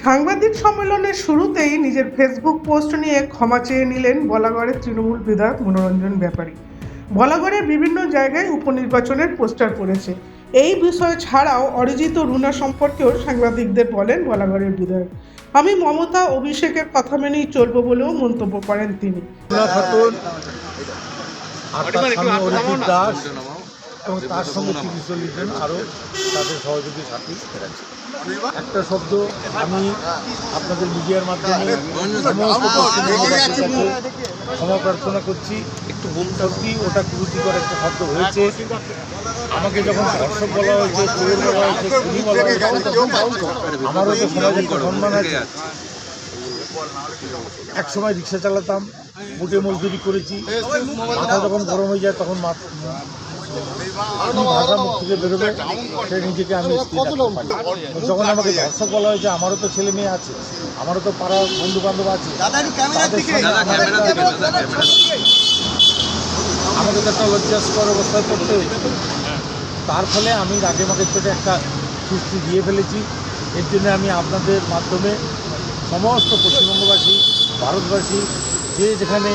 সাংবাদিক সম্মেলনের শুরুতেই নিজের ফেসবুক পোস্ট নিয়ে ক্ষমা চেয়ে নিলেন বলাগড়ের তৃণমূল বিধায়ক মনোরঞ্জন ব্যাপারী। বলাগড়ের বিভিন্ন জায়গায় উপনির্বাচনের পোস্টার পড়েছে। এই বিষয় ছাড়াও অরিজিত রুনা সম্পর্কেও সাংবাদিকদের বলেন বলাগড়ের বিধায়ক। আমি মমতা অভিষেকের কথা মেনেই চলবো বলেও মন্তব্য করেন তিনি। দাস এবং তার সঙ্গে তিরিশ চল্লিশ জন আরও তাদের সহযোগী সাথী। একটা শব্দ আমি আপনাদের মিডিয়ার মাধ্যমে ক্ষমা প্রার্থনা করছি। একটু ভুল সত্যি ওটা কুরুচিকর একটা শব্দ হয়েছে। আমাকে যখন ধর্ষক বলা হয়েছে চোর বলা হয়েছে, খুনি বলা হয়েছে আমারও তো সমাজে একটা সম্মান আছে। এক সময় রিক্সা চালাতাম মুটে মজদুরি করেছি। মাথা যখন গরম হয়ে যায়, তখন ভাষা থেকে বেরোবে সে নিজেকে আমি। যখন আমাকে ধর্ষক বলা হয়েছে আমারও তো ছেলে মেয়ে আছে আমারও তো পাড়ার বন্ধু বান্ধব আছে আমাকে তো একটা লজ্জাস্কর অবস্থায় পড়তে হয়েছে তার ফলে আমি রাগে মাকে চোটে একটা সৃষ্টি দিয়ে ফেলেছি এর জন্য আমি আপনাদের মাধ্যমে সমস্ত পশ্চিমবঙ্গবাসী ভারতবাসী যে যেখানে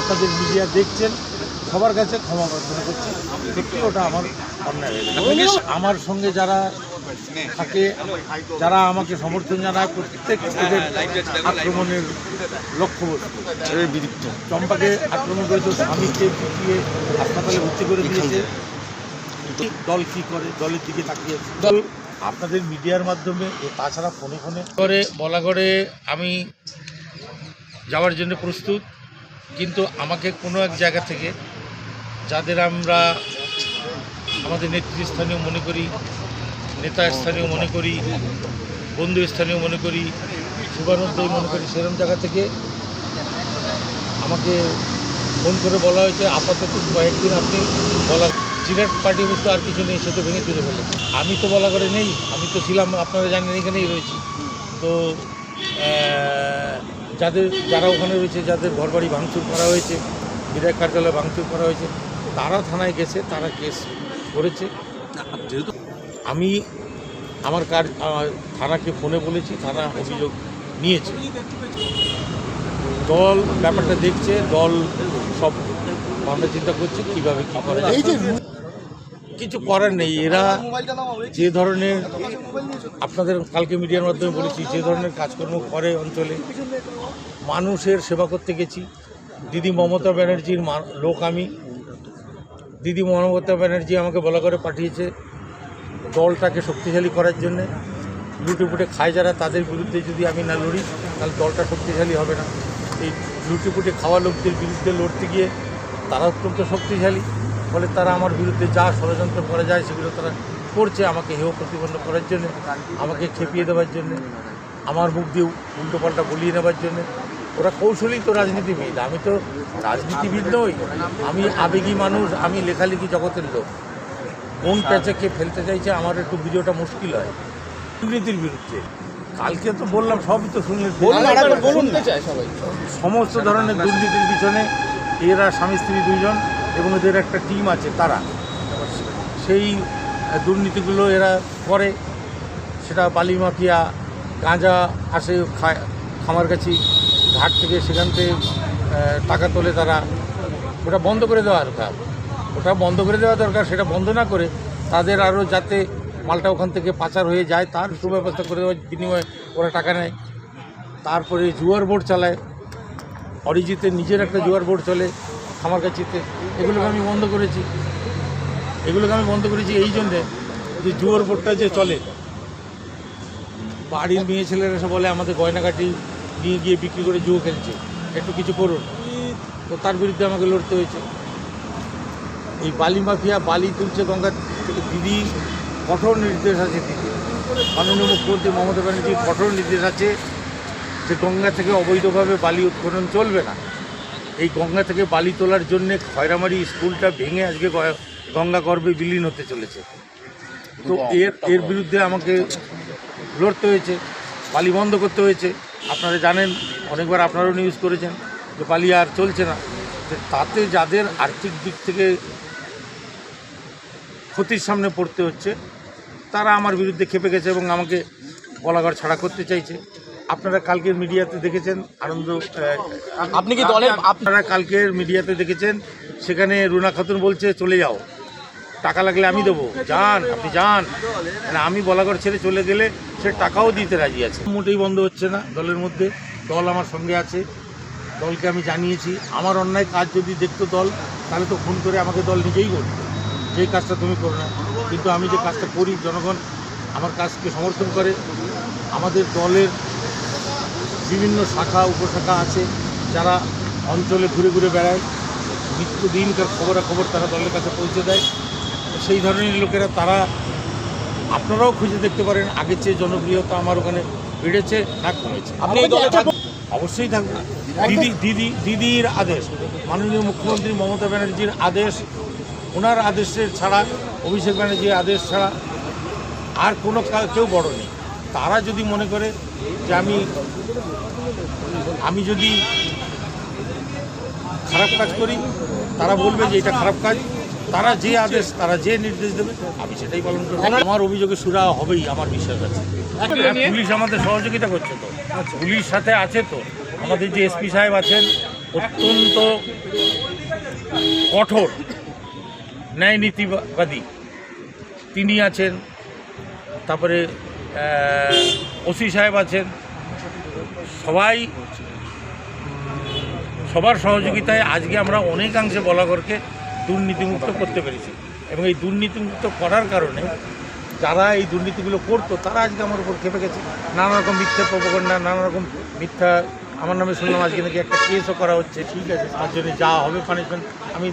আপনাদের মিডিয়া দেখছেন সবার কাছে ক্ষমা প্রার্থনা করছি। সত্যি ওটা আমার অন্যায় হয়ে গেছে। আমার সঙ্গে যারা থাকে যারা আমাকে সমর্থন জানায় প্রত্যেক আক্রমণের লক্ষ্যবস্তু। চম্পাকে আক্রমণ করেছে স্বামীকে পিটিয়ে হাসপাতালে ভর্তি করে দিয়েছে। দল কি করে? দলের দিকে তাকিয়ে দল আপনাদের মিডিয়ার মাধ্যমে তাছাড়া ফোনে ফোনে করে বলা করে আমি যাওয়ার জন্য প্রস্তুত কিন্তু আমাকে কোনো এক জায়গা থেকে যাদের আমরা আমাদের নেতৃস্থানীয় মনে করি, নেতা স্থানীয় মনে করি, বন্ধু স্থানীয় মনে করি শুভানন্দই মনে করি, সেরম জায়গা থেকে আমাকে ফোন করে বলা হয়েছে, আপাতত কয়েকদিন আপনি বলা সিলেট পার্টি অবস্থা আর কিছু নেই, সে তো ভেঙে তুলে ফেলেছে। আমি তো বলা করে নেই, আমি তো ছিলাম, আপনারা জানেন এখানেই রয়েছি। তো যাদের যারা ওখানে রয়েছে, যাদের ঘরবাড়ি ভাঙচুর করা হয়েছে, বিধায়ক কার্যালয় ভাঙচুর করা হয়েছে তারা থানায় গেছে তারা কেস করেছে। যেহেতু আমি আমার কাজ থানাকে ফোনে বলেছি থানা অভিযোগ নিয়েছে। দল ব্যাপারটা দেখছে দল সব ভাবনা চিন্তা করছে কীভাবে কী করা কিছু করার নেই। এরা যে ধরনের আপনাদের কালকে মিডিয়ার মাধ্যমে বলেছি যে ধরনের কাজকর্ম করে অঞ্চলে। মানুষের সেবা করতে গেছি। দিদি মমতা ব্যানার্জির মা- লোক আমি। দিদি মমতা ব্যানার্জি আমাকে বলা করে পাঠিয়েছে দলটাকে শক্তিশালী করার জন্যে। লুটেপুটে খায় যারা, তাদের বিরুদ্ধে যদি আমি না লড়ি, তাহলে দলটা শক্তিশালী হবে না। এই লুটেপুটে খাওয়া লোকদের বিরুদ্ধে লড়তে গিয়ে তারা অত্যন্ত শক্তিশালী। ফলে তারা আমার বিরুদ্ধে যা ষড়যন্ত্র করা যায়, সেগুলো তারা করছে আমাকে হেয় প্রতিপন্ন করার জন্য, আমাকে খেপিয়ে দেওয়ার জন্য, আমার মুখ দিয়ে উল্টোপাল্টা বলিয়ে নেওয়ার জন্য। ওরা কৌশলী তো রাজনীতিবিদ। আমি তো রাজনীতিবিদ নই আমি আবেগী মানুষ আমি লেখালেখি জগতের লোক। কোন প্যাচেকে ফেলতে চাইছে আমার একটু ভিডিওটা মুশকিল হয়। দুর্নীতির বিরুদ্ধে? কালকে তো বললাম সবই তো শুনলে। সমস্ত ধরনের দুর্নীতির পিছনে এরা স্বামী স্ত্রী দুইজন এবং এদের একটা টিম আছে তারা। সেই দুর্নীতিগুলো এরা করে। সেটা বালি মাফিয়া গাঁজা আসে খামার খামারগাছি ঘাট থেকে সেখান থেকে টাকা তোলে তারা। ওটা বন্ধ করে দেওয়া দরকার। ওটা বন্ধ করে দেওয়া দরকার, সেটা বন্ধ না করে তাদের আরও যাতে মালটা ওখান থেকে পাচার হয়ে যায়, তার সুব্যবস্থা করে দেওয়ার বিনিময়ে ওরা টাকা নেয়। তারপরে জুয়ার বোর্ড চালায়। অরিজিতের নিজের একটা জুয়ার বোর্ড চলে খামারগাছিতে এগুলোকে আমি বন্ধ করেছি। এগুলোকে আমি বন্ধ করেছি এই জন্যে যে জুয়ার বোর্ডটা যে চলে। বাড়ির মেয়ে ছেলেরা এসে বলে, আমাদের গয়নাকাটি নিয়ে গিয়ে বিক্রি করে জুয়ো খেলছে। একটু কিছু করুন। তো তার বিরুদ্ধে আমাকে লড়তে হয়েছে। এই বালি মাফিয়া বালি তুলছে গঙ্গা দিদি, কঠোর নির্দেশ আছে দিদি মাননীয় মুখ্যমন্ত্রী মমতা ব্যানার্জির কঠোর নির্দেশ আছে যে গঙ্গা থেকে অবৈধভাবে বালি উৎখনন চলবে না। এই গঙ্গা থেকে বালি তোলার জন্য খয়রামারি স্কুলটা ভেঙে আজকে গঙ্গা গর্ভে বিলীন হতে চলেছে। তো এর এর বিরুদ্ধে আমাকে লড়তে হয়েছে, বালি বন্ধ করতে হয়েছে। আপনারা জানেন অনেকবার আপনারাও নিউজ করেছেন যে বালি আর চলছে না। তাতে যাদের আর্থিক দিক থেকে ক্ষতির সামনে পড়তে হচ্ছে তারা আমার বিরুদ্ধে খেপে গেছে এবং আমাকে গলাঘর ছাড়া করতে চাইছে। আপনারা কালকের মিডিয়াতে দেখেছেন আনন্দ আপনি কি দলের আপনারা কালকের মিডিয়াতে দেখেছেন সেখানে রুনা খাতুন বলছে চলে যাও। টাকা লাগলে আমি দেবো। যান আপনি যান। মানে আমি বলাগড় ছেড়ে চলে গেলে সে টাকাও দিতে রাজি আছে। মোটেই বন্ধ হচ্ছে না দলের মধ্যে। দল আমার সঙ্গে আছে। দলকে আমি জানিয়েছি। আমার অন্যায় কাজ যদি দেখতো দল, তাহলে তো ফোন করে আমাকে দল নিজেই করতো। যেই কাজটা তুমি করো না। কিন্তু আমি যে কাজটা করি, জনগণ আমার কাজকে সমর্থন করে। আমাদের দলের বিভিন্ন শাখা, উপশাখা আছে। যারা অঞ্চলে ঘুরে ঘুরে বেড়ায়। নিত্যদিনকার খবরাখবর তারা দলের কাছে পৌঁছে দেয়। সেই ধরনের লোকেরা, তারা আপনারাও খুঁজে দেখতে পারেন আগের চেয়ে জনপ্রিয়তা আমার ওখানে বেড়েছে না কমেছে। আপনি এই অবশ্যই থাকবে দিদি দিদি দিদির আদেশ মাননীয় মুখ্যমন্ত্রী মমতা ব্যানার্জির আদেশ ওনার আদেশের ছাড়া অভিষেক ব্যানার্জির আদেশ ছাড়া আর কোনো কেউ বড় নেই। তারা যদি মনে করে যে আমি আমি যদি খারাপ কাজ করি তারা বলবে যে এটা খারাপ কাজ। তারা যে আদেশ তারা যে নির্দেশ দেবে আমি সেটাই পালন করব। আমার অভিযোগে সুরা হবেই আমার বিশ্বাস আছে। পুলিশ আমাদের সহযোগিতা করছে তো। পুলিশ সাথে আছে তো। আমাদের যে এসপি সাহেব আছেন অত্যন্ত কঠোর ন্যায় নীতিবাদী। তিনি আছেন তারপরে ওসি সাহেব আছেন। সবাই সবার সহযোগিতায় আজকে আমরা অনেকাংশে বলাগড়কে দুর্নীতিমুক্ত করতে পেরেছি। এবং এই দুর্নীতিমুক্ত করার কারণে যারা এই দুর্নীতিগুলো করতো, তারা আজকে আমার উপর খেপে গেছে। নানা রকম মিথ্যা প্রবকণ্ডা নানা রকম মিথ্যা, আমার নামে শুনলাম আজকে নাকি একটা কেসও করা হচ্ছে। ঠিক আছে, তার জন্য যা হবে পানিশমেন্ট আমি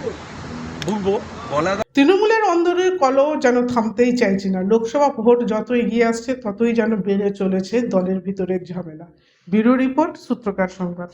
ভুগবো বলা তৃণমূলের অন্দরের কলহ যেন থামতেই চাইছে না। লোকসভা ভোট যত এগিয়ে আসছে, ততই যেন বেড়ে চলেছে দলের ভিতরের ঝামেলা। ব্যুরো রিপোর্ট সূত্রকার সংবাদ।